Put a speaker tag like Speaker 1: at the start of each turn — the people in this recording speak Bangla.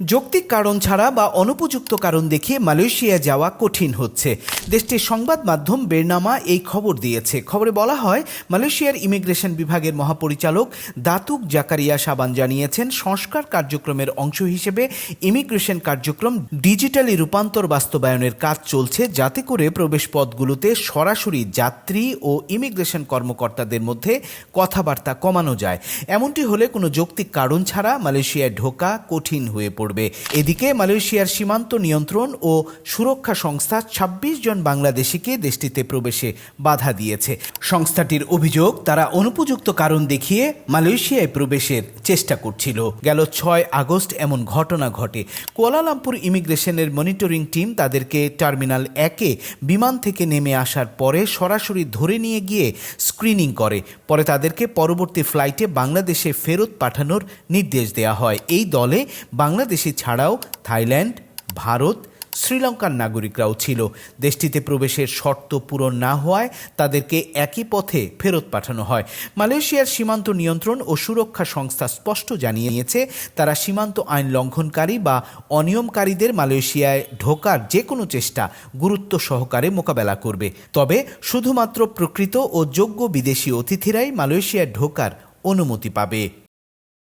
Speaker 1: যৌক্তিক কারণ ছাড়া বা অনুপযুক্ত কারণ দেখিয়ে মালয়েশিয়া যাওয়া কঠিন হচ্ছে। দেশটির সংবাদ মাধ্যম বেরনামা এই খবর দিয়েছে। খবরে বলা হয়, মালয়েশিয়ার ইমিগ্রেশন বিভাগের মহাপরিচালক দাতুক জাকারিয়া সাবান জানিয়েছেন, সংস্কার কার্যক্রমের অংশ হিসেবে ইমিগ্রেশন কার্যক্রম ডিজিটালি রূপান্তর বাস্তবায়নের কাজ চলছে, যাতে করে প্রবেশ পথগুলোতে সরাসরি যাত্রী ও ইমিগ্রেশন কর্মকর্তাদের মধ্যে কথাবার্তা কমানো যায়। এমনটি হলে কোনো যৌক্তিক কারণ ছাড়া মালয়েশিয়ায় ঢোকা কঠিন হয়ে পড়বে এদিকে মালয়েশিয়ার সীমান্ত নিয়ন্ত্রণ ও সুরক্ষা সংস্থা ২৬ জন বাংলাদেশিকে দেশটিতে প্রবেশে বাধা দিয়েছে। সংস্থাটির অভিযোগ, তারা অনুপযুক্ত কারণ দেখিয়ে মালয়েশিয়ায় প্রবেশের চেষ্টা করছিল। গেল ছয় আগস্ট এমন ঘটনা ঘটে। কুয়ালালামপুর ইমিগ্রেশনের মনিটরিং টিম তাদেরকে টার্মিনাল একে বিমান থেকে নেমে আসার পরে সরাসরি ধরে নিয়ে গিয়ে স্ক্রিনিং করে। পরে তাদেরকে পরবর্তী ফ্লাইটে বাংলাদেশে ফেরত পাঠানোর নির্দেশ দেওয়া হয়। এই দলে বাংলাদেশি ছাড়াও থাইল্যান্ড, ভারত, শ্রীলঙ্কার নাগরিকরাও ছিল। দেশটিতে প্রবেশের শর্ত পূরণ না হওয়ায় তাদেরকে একই পথে ফেরত পাঠানো হয়। মালয়েশিয়ার সীমান্ত নিয়ন্ত্রণ ও সুরক্ষা সংস্থা স্পষ্ট জানিয়েছে, তারা সীমান্ত আইন লঙ্ঘনকারী বা অনিয়মকারীদের মালয়েশিয়ায় ঢোকার যে কোনো চেষ্টা গুরুত্ব সহকারে মোকাবেলা করবে। তবে শুধুমাত্র প্রকৃত ও যোগ্য বিদেশি অতিথিরাই মালয়েশিয়ায় ঢোকার অনুমতি পাবে।